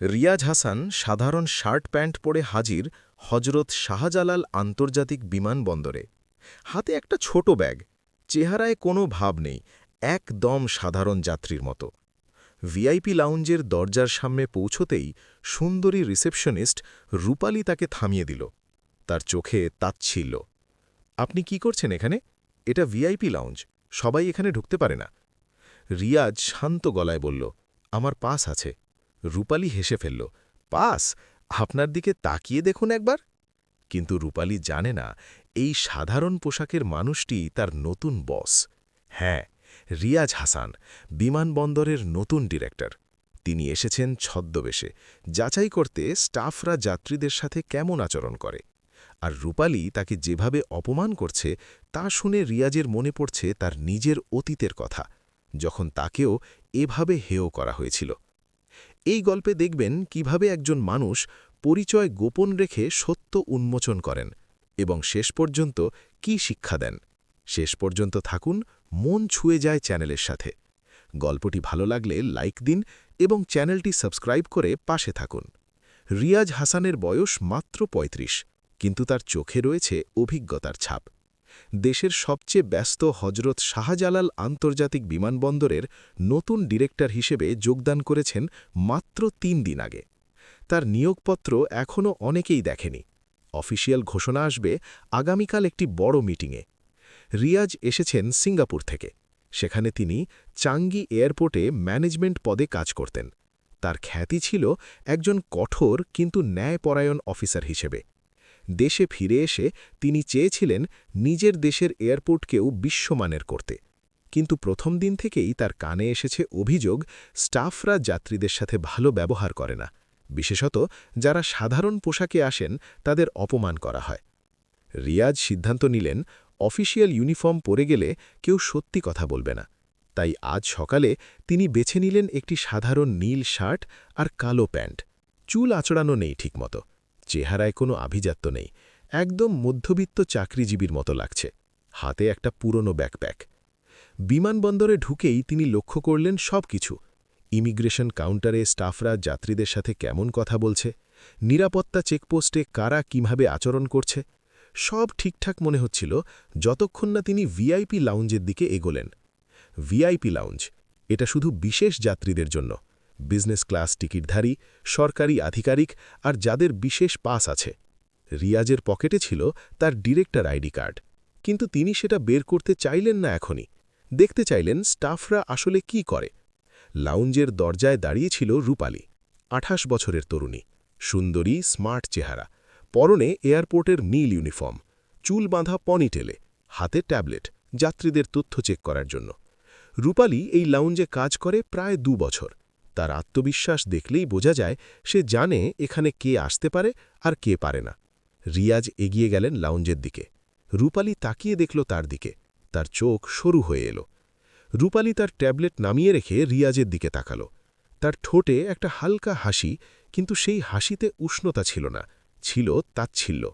রিয়াজ হাসান সাধারণ shirt pant পরে হাজির হজরত শাহজালাল আন্তর্জাতিক বিমানবন্দরে। হাতে একটা ছোট ব্যাগ, চেহারায় কোনো ভাব নেই, একদম সাধারণ যাত্রীর মতো। ভিআইপি লাউঞ্জের দরজার সামনে পৌঁছতেই সুন্দরী রিসেপশনিস্ট রূপালী তাকে থামিয়ে দিল। তার চোখে তাচ্ছিল্য। আপনি কি করছেন এখানে? এটা ভিআইপি লাউঞ্জ, সবাই এখানে ঢুকতে পারে না? রিয়াজ শান্ত গলায় বলল, আমার পাস আছে। রূপালী হেসে ফেলল, পাস, আপনার দিকে তাকিয়ে দেখুন একবার। কিন্তু রূপালী জানে না, এই সাধারণ পোশাকের মানুষটি তার নতুন বস। হ্যাঁ রিয়াজ হাসান, বিমানবন্দরের নতুন ডিরেক্টর। তিনি এসেছেন ছদ্মবেশে, যাচাই করতে স্টাফরা যাত্রীদের সাথে কেমন আচরণ করে। আর রূপালী তাকে যেভাবে অপমান করছে, তা শুনে রিয়াজের মনে পড়ছে তার নিজের অতীতের কথা, যখন তাকেও এভাবে হেয় করা হয়েছিল। এই গল্পে দেখবেন কীভাবে একজন মানুষ পরিচয় গোপন রেখে সত্য উন্মোচন করেন এবং শেষ পর্যন্ত কি শিক্ষা দেন। শেষ পর্যন্ত থাকুন, মন ছুঁয়ে যায় চ্যানেলের সাথে। গল্পটি ভালো লাগলে লাইক দিন এবং চ্যানেলটি সাবস্ক্রাইব করে পাশে থাকুন। রিয়াজ হাসানের বয়স মাত্র ৩৫ কিন্তু তার চোখে রয়েছে অভিজ্ঞতার ছাপ। দেশের সবচেয়ে ব্যস্ত হজরত শাহজালাল আন্তর্জাতিক বিমানবন্দরের নতুন ডিরেক্টর হিসেবে যোগদান করেছেন মাত্র তিন দিন আগে। তার নিয়োগপত্র এখনও অনেকেই দেখেনি। অফিসিয়াল ঘোষণা আসবে আগামীকাল একটি বড় মিটিংয়ে। রিয়াজ এসেছেন সিঙ্গাপুর থেকে। সেখানে তিনি চাঙ্গি এয়ারপোর্টে ম্যানেজমেন্ট পদে কাজ করতেন। তার খ্যাতি ছিল একজন কঠোর কিন্তু ন্যায়পরায়ণ অফিসার হিসেবে। দেশে ফিরে এসে তিনি চেয়েছিলেন নিজের দেশের এয়ারপোর্টকেও বিশ্বমানের করতে। কিন্তু প্রথম দিন থেকেই তার কানে এসেছে অভিযোগ, স্টাফরা যাত্রীদের সাথে ভালো ব্যবহার করে না। বিশেষত যারা সাধারণ পোশাকে আসেন, তাদের অপমান করা হয়। রিয়াজ সিদ্ধান্ত নিলেন, অফিসিয়াল ইউনিফর্ম পরে গেলে কেউ সত্যি কথা বলবে না। তাই আজ সকালে তিনি বেছে নিলেন একটি সাধারণ নীল শার্ট আর কালো প্যান্ট। চুল আচড়ানো নেই ঠিকমতো। চেহারায় কোনো আভিজাত্য নেই, একদম মধ্যবিত্ত চাকরিজীবীর মতো লাগছে, হাতে একটা পুরনো ব্যাকপ্যাক। বিমানবন্দরে ঢুকেই তিনি লক্ষ্য করলেন সব কিছু, ইমিগ্রেশন কাউন্টারে স্টাফরা যাত্রীদের সাথে কেমন কথা বলছে, নিরাপত্তা চেকপোস্টে কারা কীভাবে আচরণ করছে, সব ঠিকঠাক মনে হচ্ছিল যতক্ষণ না তিনি ভিআইপি লাউঞ্জের দিকে এগোলেন। ভিআইপি লাউঞ্জ, এটা শুধু বিশেষ যাত্রীদের জন্য। বিজনেস ক্লাস টিকিটধারী, সরকারি আধিকারিক আর যাদের বিশেষ পাস আছে। রিয়াজের পকেটে ছিল তার ডিরেক্টর আইডি কার্ড। কিন্তু তিনি সেটা বের করতে চাইলেন না এখনই। দেখতে চাইলেন স্টাফরা আসলে কি করে। লাউঞ্জের দরজায় দাঁড়িয়েছিল রূপালী, আঠাশ বছরের তরুণী, সুন্দরী, স্মার্ট চেহারা, পরনে এয়ারপোর্টের নীল ইউনিফর্ম, চুল বাঁধা পনিটেলে, হাতে ট্যাবলেট, যাত্রীদের তথ্য চেক করার জন্য। রূপালী এই লাউঞ্জে কাজ করে প্রায় দু বছর। তার আত্মবিশ্বাস দেখলেই বোঝা যায় সে জানে এখানে কে আসতে পারে আর কে পারে না। রিয়াজ এগিয়ে গেলেন লাউঞ্জের দিকে। রূপালী তাকিয়ে দেখল তার দিকে। তার চোখ সরু হয়ে এলো। রূপালী তার ট্যাবলেট নামিয়ে রেখে রিয়াজের দিকে তাকাল। তার ঠোঁটে একটা হালকা হাসি, কিন্তু সেই হাসিতে উষ্ণতা ছিল না, ছিল তাচ্ছিল্য।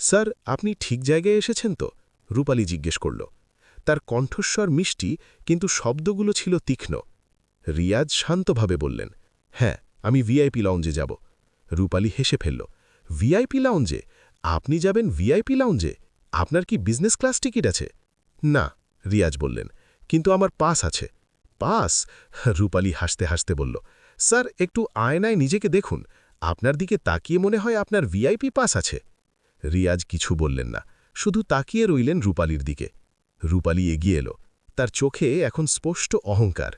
স্যার, আপনি ঠিক জায়গায় এসেছেন তো? রূপালী জিজ্ঞেস করল। তার কণ্ঠস্বর মিষ্টি, কিন্তু শব্দগুলো ছিল তীক্ষ্ণ। রিয়াজ শান্তভাবে বললেন হ্যাঁ আমি ভিআইপি লাউঞ্জে যাব। রূপালী হেসে ফেলল, ভিআইপি লাউঞ্জে আপনি যাবেন ভিআইপি লাউঞ্জে আপনার কি বিজনেস ক্লাস টিকিট আছে? না, রিয়াজ বললেন, কিন্তু আমার পাস আছে। পাস রূপালী হাসতে হাসতে বলল, স্যার, একটু আয়নায় নিজেকে দেখুন। আপনার দিকে তাকিয়ে মনে হয় আপনার ভিআইপি পাস আছে। রিয়াজ কিছু বললেন না, শুধু তাকিয়ে রইলেন রূপালীর দিকে। রূপালী এগিয়ে এলো, তার চোখে এখন স্পষ্ট অহংকার।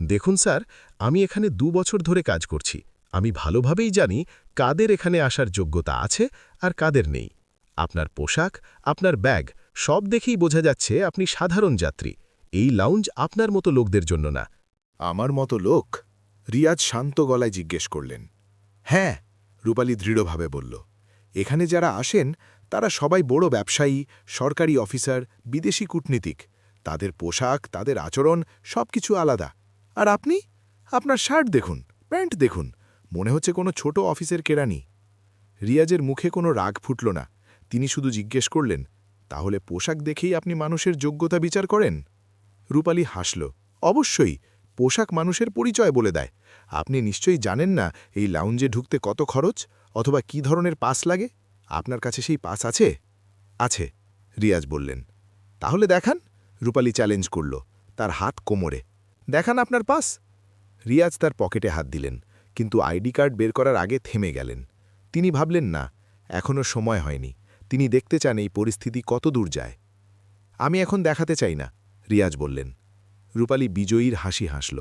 দেখুন স্যার, আমি এখানে দু বছর ধরে কাজ করছি। আমি ভালোভাবেই জানি কাদের এখানে আসার যোগ্যতা আছে আর কাদের নেই। আপনার পোশাক, আপনার ব্যাগ, সব দেখেই বোঝা যাচ্ছে আপনি সাধারণ যাত্রী। এই লাউঞ্জ আপনার মতো লোকদের জন্য না। আমার মতো লোক? রিয়াজ শান্ত গলায় জিজ্ঞেস করলেন। হ্যাঁ রূপালী দৃঢ়ভাবে বলল। এখানে যারা আসেন, তারা সবাই বড় ব্যবসায়ী, সরকারি অফিসার, বিদেশি কূটনীতিক। তাদের পোশাক, তাদের আচরণ সব কিছু আলাদা। আর আপনি? আপনার শার্ট দেখুন, প্যান্ট দেখুন, মনে হচ্ছে কোনো ছোট অফিসের কেরানি। রিয়াজের মুখে কোনো রাগ ফুটল না। তিনি শুধু জিজ্ঞেস করলেন, তাহলে পোশাক দেখেই আপনি মানুষের যোগ্যতা বিচার করেন? রূপালী হাসল, অবশ্যই, পোশাক মানুষের পরিচয় বলে দেয়। আপনি নিশ্চয়ই জানেন না এই লাউঞ্জে ঢুকতে কত খরচ অথবা কি ধরনের পাস লাগে? আপনার কাছে সেই পাস আছে? আছে, রিয়াজ বললেন। তাহলে দেখান, রূপালী চ্যালেঞ্জ করল, তার হাত কোমরে। দেখান আপনার পাস। রিয়াজ তার পকেটে হাত দিলেন, কিন্তু আইডি কার্ড বের করার আগে থেমে গেলেন। তিনি ভাবলেন, না এখনও সময় হয়নি। তিনি দেখতে চান এই পরিস্থিতি কত দূর যায়। আমি এখন দেখাতে চাই না, রিয়াজ বললেন। রূপালী বিজয়ীর হাসি হাসল।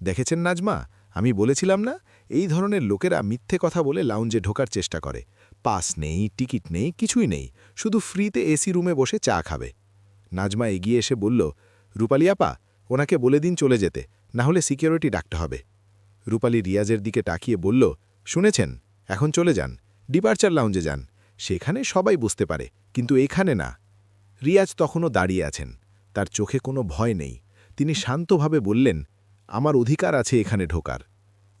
দেখেছেন নাজমা, আমি বলেছিলাম না, এই ধরনের লোকেরা মিথ্যে কথা বলে লাউঞ্জে ঢোকার চেষ্টা করে। পাস নেই, টিকিট নেই, কিছুই নেই, শুধু ফ্রিতে এসি রুমে বসে চা খাবে। নাজমা এগিয়ে এসে বলল, রূপালী আপা ওনাকে বলে দিন চলে যেতে, না হলে সিকিউরিটি ডাকতে হবে। রূপালী রিয়াজের দিকে তাকিয়ে বলল, শুনেছেন, এখন চলে যান, ডিপার্চার লাউঞ্জে যান, সেখানে সবাই বুঝতে পারে, কিন্তু এখানে না। রিয়াজ তখনও দাঁড়িয়ে আছেন, তার চোখে কোনো ভয় নেই, তিনি শান্তভাবে বললেন, আমার অধিকার আছে এখানে ঢোকার।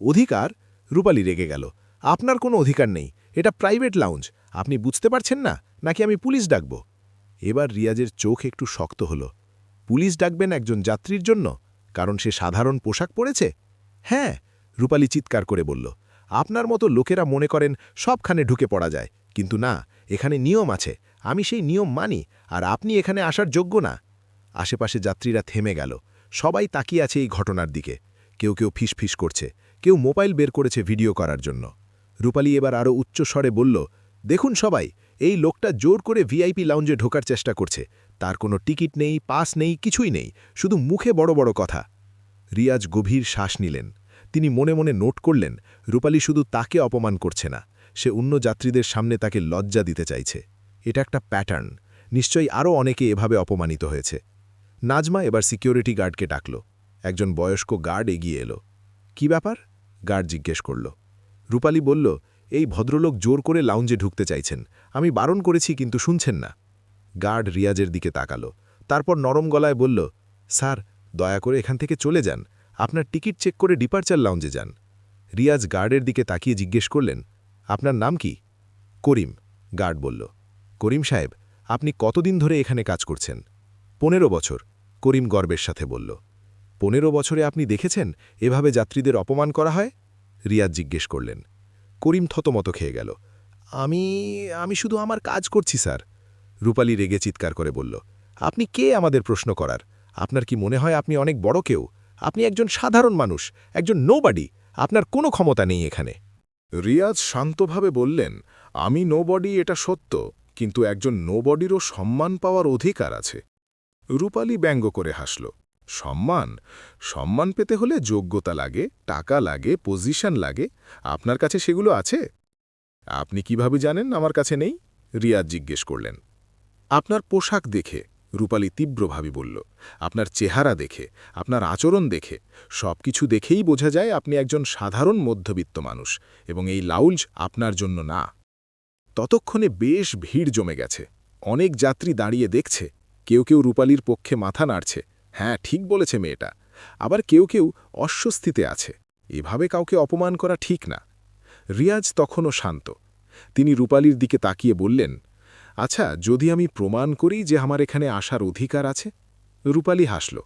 অধিকার? রূপালী রেগে গেল, আপনার কোনো অধিকার নেই, এটা প্রাইভেট লাউঞ্জ, আপনি বুঝতে পারছেন না, নাকি আমি পুলিশ ডাকব? এবার রিয়াজের চোখ একটু শক্ত হল পুলিশ ডাকবেন একজন যাত্রীর জন্য, কারণ সে সাধারণ পোশাক পরেছে? হ্যাঁ রূপালী চিৎকার করে বলল, আপনার মতো লোকেরা মনে করেন সবখানে ঢুকে পড়া যায়, কিন্তু না, এখানে নিয়ম আছে, আমি সেই নিয়ম মানি, আর আপনি এখানে আসার যোগ্য না। আশেপাশে যাত্রীরা থেমে গেল, সবাই তাকিয়ে আছে এই ঘটনার দিকে, কেউ কেউ ফিসফিস করছে, কেউ মোবাইল বের করেছে ভিডিও করার জন্য। রূপালী এবার আরও উচ্চস্বরে বলল, দেখুন সবাই, এই লোকটা জোর করে ভিআইপি লাউঞ্জে ঢোকার চেষ্টা করছে তার কোনো টিকিট নেই, পাস নেই, কিছুই নেই, শুধু মুখে বড় বড় কথা। রিয়াজ গভীর শ্বাস নিলেন। তিনি মনে মনে নোট করলেন, রূপালী শুধু তাকে অপমান করছে না, সে অন্য যাত্রীদের সামনে তাকে লজ্জা দিতে চাইছে। এটা একটা প্যাটার্ন, নিশ্চয়ই আরও অনেকে এভাবে অপমানিত হয়েছে। নাজমা এবার সিকিউরিটি গার্ডকে ডাকল। একজন বয়স্ক গার্ড এগিয়ে এলো। কি ব্যাপার? গার্ড জিজ্ঞেস করল। রূপালী বলল, এই ভদ্রলোক জোর করে লাউঞ্জে ঢুকতে চাইছেন। আমি বারণ করেছি, কিন্তু শুনছেন না। গার্ড রিয়াজের দিকে তাকালো। তারপর নরম গলায় বলল, স্যার, দয়া করে এখান থেকে চলে যান। আপনার টিকিট চেক করে ডিপার্চার লাউঞ্জে যান। রিয়াজ গার্ডের দিকে তাকিয়ে জিজ্ঞেস করলেন, আপনার নাম কি? করিম, গার্ড বলল। করিম সাহেব, আপনি কতদিন ধরে এখানে কাজ করছেন? পনেরো বছর, করিম গর্বের সাথে বলল। পনেরো বছরে আপনি দেখেছেন এভাবে যাত্রীদের অপমান করা হয়? রিয়াজ জিজ্ঞেস করলেন। করিম থতমত খেয়ে গেল। আমি আমি শুধু আমার কাজ করছি, স্যার। রূপালী রেগে চিৎকার করে বলল, আপনি কে আমাদের প্রশ্ন করার? আপনার কি মনে হয় আপনি অনেক বড় কেউ? আপনি একজন সাধারণ মানুষ, একজন নোবাডি আপনার কোনো ক্ষমতা নেই এখানে। রিয়াজ শান্তভাবে বললেন, আমি নোবডি এটা সত্য, কিন্তু একজন নোবডিরও সম্মান পাওয়ার অধিকার আছে। রূপালী ব্যঙ্গ করে হাসল, সম্মান? সম্মান পেতে হলে যোগ্যতা লাগে, টাকা লাগে পজিশন লাগে। আপনার কাছে সেগুলো আছে? আপনি কীভাবে জানেন আমার কাছে নেই? রিয়াজ জিজ্ঞেস করলেন। আপনার পোশাক দেখে, রূপালী তীব্রভাবে বলল, আপনার চেহারা দেখে, আপনার আচরণ দেখে সব কিছু দেখেই বোঝা যায় আপনি একজন সাধারণ মধ্যবিত্ত মানুষ এবং এই লাউঞ্জ আপনার জন্য না। ততক্ষণে বেশ ভিড় জমে গেছে। অনেক যাত্রী দাঁড়িয়ে দেখছে, কেউ কেউ রূপালীর পক্ষে মাথা নাড়ছে। হ্যাঁ ঠিক বলেছে মেয়েটা। আবার কেউ কেউ অস্বস্তিতে আছে। এভাবে কাউকে অপমান করা ঠিক না। রিয়াজ তখনও শান্ত। তিনি রূপালীর দিকে তাকিয়ে বললেন আচ্ছা যদি আমি প্রমাণ করি যে আমার এখানে আসার অধিকার আছে? রূপালী হাসল,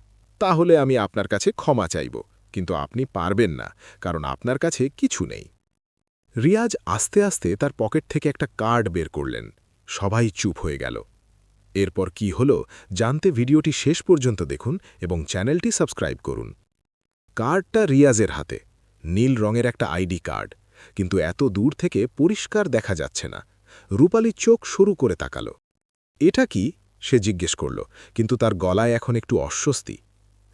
তাহলে আমি আপনার কাছে ক্ষমা চাইব, কিন্তু আপনি পারবেন না, কারণ আপনার কাছে কিছু নেই। রিয়াজ আস্তে আস্তে তার পকেট থেকে একটা কার্ড বের করলেন, সবাই চুপ হয়ে গেল। এরপর কি হল, জানতে ভিডিওটি শেষ পর্যন্ত দেখুন এবং চ্যানেলটি সাবস্ক্রাইব করুন। কার্ডটা রিয়াজের হাতে, নীল রঙের একটা আইডি কার্ড, কিন্তু এত দূর থেকে পরিষ্কার দেখা যাচ্ছে না। রূপালী চোখ শুরু করে তাকাল। এটা কি? সে জিজ্ঞেস করল, কিন্তু তার গলায় এখন একটু অস্বস্তি।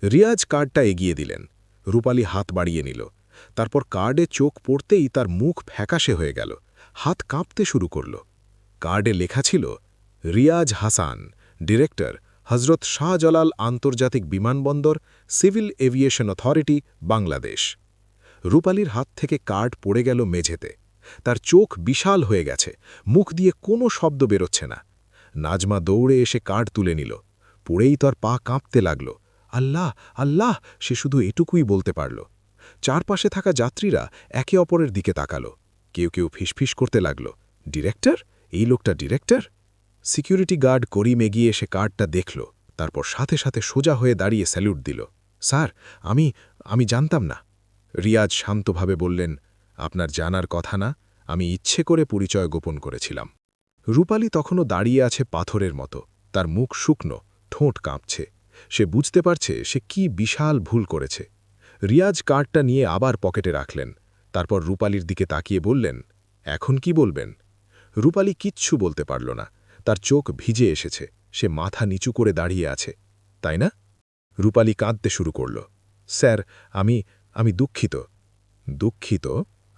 রিয়াজ কার্ডটা এগিয়ে দিলেন। রূপালী হাত বাড়িয়ে নিল। তারপর কার্ডে চোখ পড়তেই তার মুখ ফ্যাকাশে হয়ে গেল। হাত কাঁপতে শুরু করল। কার্ডে লেখা ছিল, রিয়াজ হাসান, ডিরেক্টর হজরত শাহজালাল আন্তর্জাতিক বিমানবন্দর, সিভিল এভিয়েশন অথরিটি, বাংলাদেশ। রূপালীর হাত থেকে কার্ড পড়ে গেল মেঝেতে। তার চোখ বিশাল হয়ে গেছে, মুখ দিয়ে কোনো শব্দ বেরোচ্ছে না। নাজমা দৌড়ে এসে কার্ড তুলে নিল। পড়েই তার পা কাঁপতে লাগল। আল্লাহ আল্লাহ, সে শুধু এটুকুই বলতে পারল। চারপাশে থাকা যাত্রীরা একে অপরের দিকে তাকালো। কেউ কেউ ফিসফিস করতে লাগল। ডিরেক্টর? এই লোকটা ডিরেক্টর? সিকিউরিটি গার্ড করিম এগিয়ে এসে কার্ডটা দেখল। তারপর সাথে সাথে সোজা হয়ে দাঁড়িয়ে স্যালুট দিল। স্যার, আমি আমি জানতাম না। রিয়াজ শান্তভাবে বললেন আপনার জানার কথা না, আমি ইচ্ছে করে পরিচয় গোপন করেছিলাম। রূপালী তখনও দাঁড়িয়ে আছে পাথরের মতো, তার মুখ শুকনো, ঠোঁট কাঁপছে। সে বুঝতে পারছে সে কি বিশাল ভুল করেছে। রিয়াজ কার্ডটা নিয়ে আবার পকেটে রাখলেন, তারপর রূপালীর দিকে তাকিয়ে বললেন, এখন কি বলবেন? রূপালী কিচ্ছু বলতে পারল না, তার চোখ ভিজে এসেছে, সে মাথা নিচু করে দাঁড়িয়ে আছে, তাই না? রূপালী কাঁদতে শুরু করল, স্যার, আমি আমি দুঃখিত। দুঃখিত?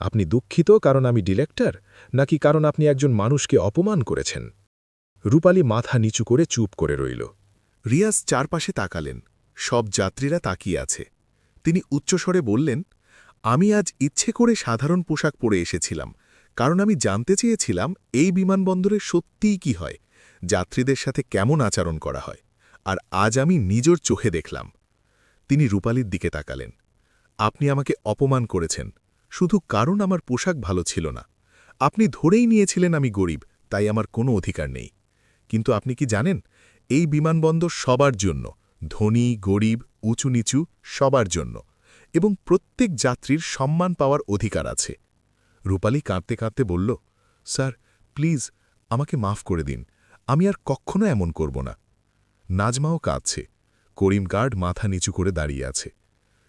আপনি দুঃখিত কারণ আমি ডিরেক্টর নাকি কারণ আপনি একজন মানুষকে অপমান করেছেন? রূপালী মাথা নিচু করে চুপ করে রইল। রিয়াজ চারপাশে তাকালেন, সব যাত্রীরা তাকিয়ে আছে। তিনি উচ্চস্বরে বললেন, আমি আজ ইচ্ছে করে সাধারণ পোশাক পরে এসেছিলাম, কারণ আমি জানতে চেয়েছিলাম এই বিমানবন্দরে সত্যিই কি হয়, যাত্রীদের সাথে কেমন আচরণ করা হয়, আর আজ আমি নিজের চোখে দেখলাম। তিনি রূপালীর দিকে তাকালেন, আপনি আমাকে অপমান করেছেন শুধু কারণ আমার পোশাক ভালো ছিল না। আপনি ধরেই নিয়েছিলেন আমি গরিব, তাই আমার কোনো অধিকার নেই। কিন্তু আপনি কি জানেন, এই বিমানবন্দর সবার জন্য, ধনী, গরিব উঁচু নিচু সবার জন্য, এবং প্রত্যেক যাত্রীর সম্মান পাওয়ার অধিকার আছে। রূপালী কাঁদতে কাঁদতে বলল, স্যার, প্লিজ, আমাকে মাফ করে দিন, আমি আর কখনো এমন করব না। নাজমাও কাঁদছে করিম গার্ড মাথা নিচু করে দাঁড়িয়ে আছে।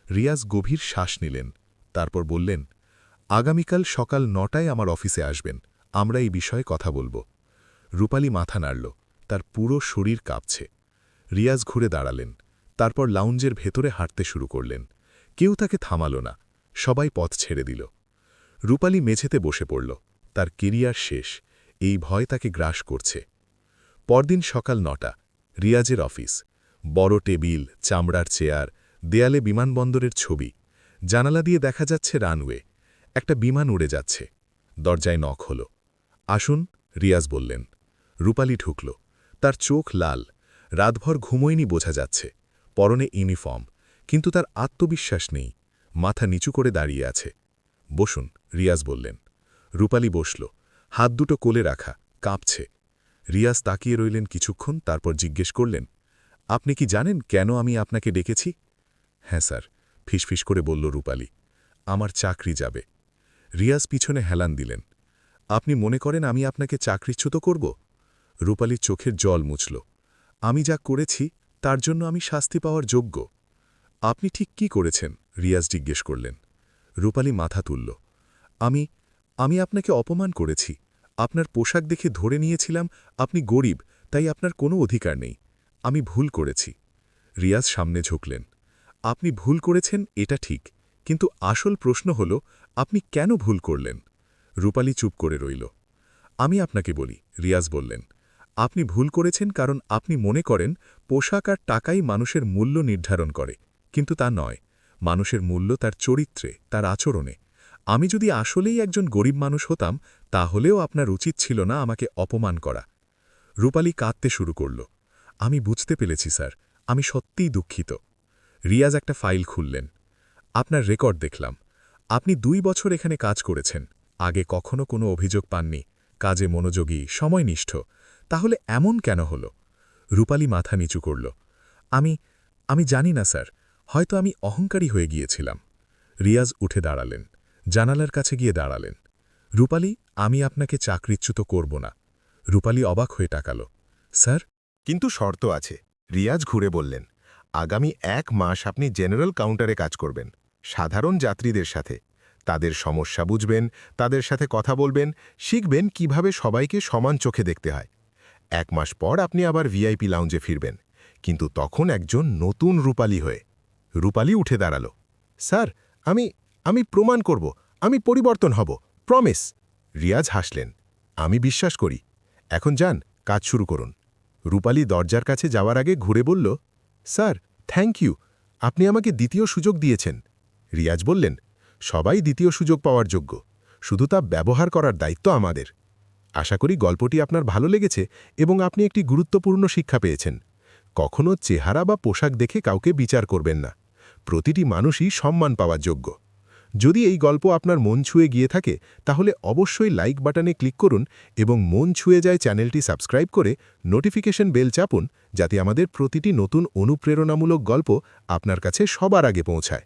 রিয়াজ গভীর শ্বাস নিলেন তারপর বললেন, আগামীকাল সকাল নটায় আমার অফিসে আসবেন, আমরা এই বিষয়ে কথা বলব। রূপালী মাথা নাড়ল, তার পুরো শরীর কাঁপছে। রিয়াজ ঘুরে দাঁড়ালেন, তারপর লাউঞ্জের ভেতরে হাঁটতে শুরু করলেন। কেউ তাকে থামাল না, সবাই পথ ছেড়ে দিল। রূপালী মেঝেতে বসে পড়ল, তার কেরিয়ার শেষ, এই ভয় তাকে গ্রাস করছে। পরদিন সকাল নটা, রিয়াজের অফিস, বড় টেবিল, চামড়ার চেয়ার, দেয়ালে বিমানবন্দরের ছবি জানালা দিয়ে দেখা যাচ্ছে রানওয়ে। একটা বিমান উড়ে যাচ্ছে। দরজায় নখ হল। আসুন, রিয়াজ বললেন। রূপালী ঢুকল। তার চোখ লাল। রাতভর ঘুমোয়নি বোঝা যাচ্ছে। পরনে ইউনিফর্ম। কিন্তু তার আত্মবিশ্বাস নেই। মাথা নিচু করে দাঁড়িয়ে আছে। বসুন, রিয়াজ বললেন। রূপালী বসল। হাত দুটো কোলে রাখা। কাঁপছে। রিয়াজ তাকিয়ে রইলেন কিছুক্ষণ, তারপর জিজ্ঞেস করলেন, আপনি কি জানেন কেন আমি আপনাকে ডেকেছি? হ্যাঁ স্যার। ফিসফিস করে বলল, রূপালী, আমার চাকরি যাবে। রিয়াজ পিছনে হেলান দিলেন, আপনি মনে করেন আমি আপনাকে চাকরিচ্যুত করব? রূপালীর চোখের জল মুছল, আমি যা করেছি, তার জন্য আমি শাস্তি পাওয়ার যোগ্য। আপনি ঠিক কি করেছেন? রিয়াজ জিজ্ঞেস করলেন। রূপালী মাথা তুলল, আমি আমি আপনাকে অপমান করেছি। আপনার পোশাক দেখে ধরে নিয়েছিলাম, আপনি গরিব, তাই আপনার কোনো অধিকার নেই। আমি ভুল করেছি। রিয়াজ সামনে ঝুঁকলেন আপনি ভুল করেছেন, এটা ঠিক। কিন্তু আসল প্রশ্ন হল, আপনি কেন ভুল করলেন? রূপালী চুপ করে রইল। আমি আপনাকে বলি, রিয়াজ বললেন, আপনি ভুল করেছেন কারণ আপনি মনে করেন, পোশাক আর টাকাই মানুষের মূল্য নির্ধারণ করে। কিন্তু তা নয়, মানুষের মূল্য তার চরিত্রে, তার আচরণে। আমি যদি আসলেই একজন গরিব মানুষ হতাম, তাহলেও আপনার উচিত ছিল না আমাকে অপমান করা। রূপালী কাঁদতে শুরু করল, আমি বুঝতে পেরেছি, স্যার, আমি সত্যিই দুঃখিত। রিয়াজ একটা ফাইল খুললেন। আপনার রেকর্ড দেখলাম। আপনি দুই বছর এখানে কাজ করেছেন। আগে কখনো কোনো অভিযোগ পাননি। কাজে মনোযোগী, সময়নিষ্ঠ। তাহলে এমন কেন হল? রূপালী মাথা নিচু করল। আমি আমি জানি না, স্যার। হয়তো আমি অহংকারী হয়ে গিয়েছিলাম। রিয়াজ উঠে দাঁড়ালেন। জানালার কাছে গিয়ে দাঁড়ালেন। রূপালী, আমি আপনাকে চাকরিচ্যুত করব না। রূপালী অবাক হয়ে টাকাল স্যার? কিন্তু শর্ত আছে। রিয়াজ ঘুরে বললেন আগামী এক মাস আপনি জেনারেল কাউন্টারে কাজ করবেন, সাধারণ যাত্রীদের সাথে। তাদের সমস্যা বুঝবেন, তাদের সাথে কথা বলবেন, শিখবেন কীভাবে সবাইকে সমান চোখে দেখতে হয়। এক মাস পর আপনি আবার ভিআইপি লাউঞ্জে ফিরবেন, কিন্তু তখন একজন নতুন রূপালী হয়ে, রূপালী উঠে দাঁড়াল। স্যার, আমি আমি প্রমাণ করব, আমি পরিবর্তন হব, প্রমিস! রিয়াজ হাসলেন। আমি বিশ্বাস করি। এখন যান, কাজ শুরু করুন। রূপালী দরজার কাছে যাওয়ার আগে ঘুরে বলল, স্যার থ্যাংক ইউ, আপনি আমাকে দ্বিতীয় সুযোগ দিয়েছেন। রিয়াজ বললেন, সবাই দ্বিতীয় সুযোগ পাওয়ার যোগ্য, শুধু তা ব্যবহার করার দায়িত্ব আমাদের। আশা করি গল্পটি আপনার ভালো লেগেছে এবং আপনি একটি গুরুত্বপূর্ণ শিক্ষা পেয়েছেন। কখনও চেহারা বা পোশাক দেখে কাউকে বিচার করবেন না। প্রতিটি মানুষই সম্মান পাওয়ার যোগ্য। যদি এই গল্প আপনার মন ছুঁয়ে গিয়ে থাকে, তাহলে অবশ্যই লাইক বাটনে ক্লিক করুন এবং মন ছুঁয়ে যায় চ্যানেলটি সাবস্ক্রাইব করে নোটিফিকেশন বেল চাপুন, যাতে আমাদের প্রতিটি নতুন অনুপ্রেরণামূলক গল্প আপনার কাছে সবার আগে পৌঁছায়।